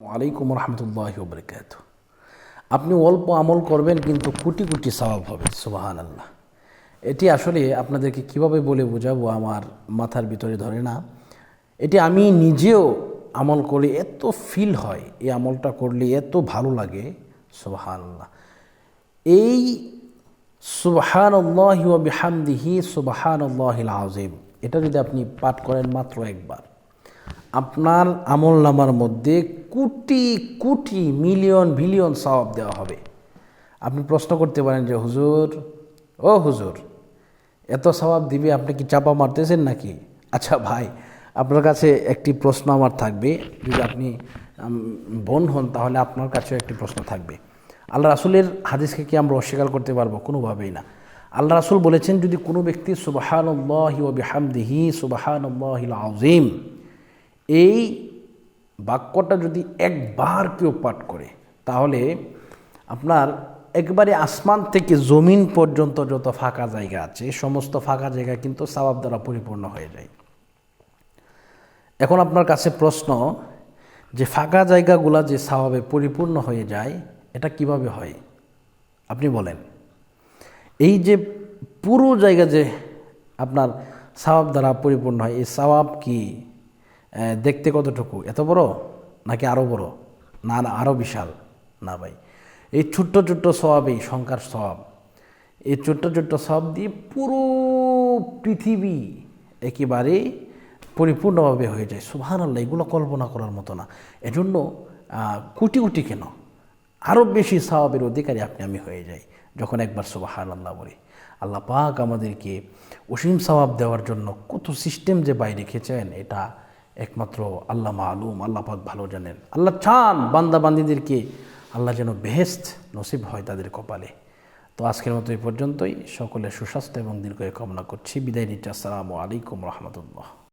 ওয়ালাইকুম রহমতুল্লাহ বরকাত আপনি অল্প আমল করবেন, কিন্তু কোটি কোটি স্বভাব হবে সুবাহান আল্লাহ এটি আসলে আপনাদেরকে কীভাবে বলে বোঝাবো আমার মাথার ভিতরে ধরে না। এটি আমি নিজেও আমল করে এত ফিল হয়, এই আমলটা করলে এত ভালো লাগে সুবাহান আল্লাহ এই সুবাহান আল্লাহ বিহামদিহি সুবাহান আল্লাহিল আজিম এটা যদি আপনি পাঠ করেন মাত্র একবার। আপনার আমল নামার মধ্যে কোটি কোটি, মিলিয়ন, বিলিয়ন সওয়াব দেওয়া হবে। আপনি প্রশ্ন করতে পারেন যে, হুজুর, ও হুজুর, এত সওয়াব দিবে, আপনি কি চাপা মারতেছেন নাকি? আচ্ছা ভাই, আপনার কাছে একটি প্রশ্ন আমার থাকবে। যদি আপনি বোন হন, তাহলে আপনার কাছেও একটি প্রশ্ন থাকবে। আল্লাহ রাসুলের হাদিসকে কি আমরা অস্বীকার করতে পারব? কোনোভাবেই না। আল্লাহ রাসুল বলেছেন, যদি কোনো ব্যক্তি সুবাহানুল্লাহি ও বিহামদিহি, সুবাহানুল্লাহিল আজিম এই বাক্যটা যদি একবার কেউ পাঠ করে, তাহলে আপনার একবারে আসমান থেকে জমিন পর্যন্ত যত ফাঁকা জায়গা আছে, সমস্ত ফাঁকা জায়গা কিন্তু সওয়াব দ্বারা পরিপূর্ণ হয়ে যায়। এখন আপনার কাছে প্রশ্ন, যে ফাঁকা জায়গাগুলা যে স্বভাবে পরিপূর্ণ হয়ে যায়, এটা কীভাবে হয়? আপনি বলেন। এই যে পুরো জায়গা যে আপনার সওয়াব দ্বারা পরিপূর্ণ হয়, এই সওয়াব কি? দেখতে কতটুকু? এত বড় নাকি আরও বড়? না না আরও বিশাল। না ভাই। এই ছোট্ট ছোট্ট স্বভাবেই সংখ্যার স্বভাব এই ছোট্ট ছোট্ট সব দিয়ে পুরো পৃথিবী একেবারে পরিপূর্ণভাবে হয়ে যায়। সুভান আল্লাহ এগুলো কল্পনা করার মতো না। এজন্য কোটি কোটি কেন? আরও বেশি স্বভাবের অধিকারী আপনি, আমি হয়ে যাই, যখন একবার সুবাহান আল্লাহ বলি। আল্লাহ পাক আমাদেরকে অসীম স্বভাব দেওয়ার জন্য কত সিস্টেম যে বাইরে রেখেছেন, এটা একমাত্র আল্লাহ মালুম, আল্লাহ পাক ভালো জানেন। আল্লাহ চান বান্দা বান্দিদেরকে আল্লাহ যেন বেহেস্ত নসিব হয় তাদের কপালে। তো আজকের মতো এই পর্যন্তই। সকলে সুস্বাস্থ্য এবং দীর্ঘ কামনা করছি। বিদায় নিচ্ছি। আসসালামু আলাইকুম রহমতুল্লাহ।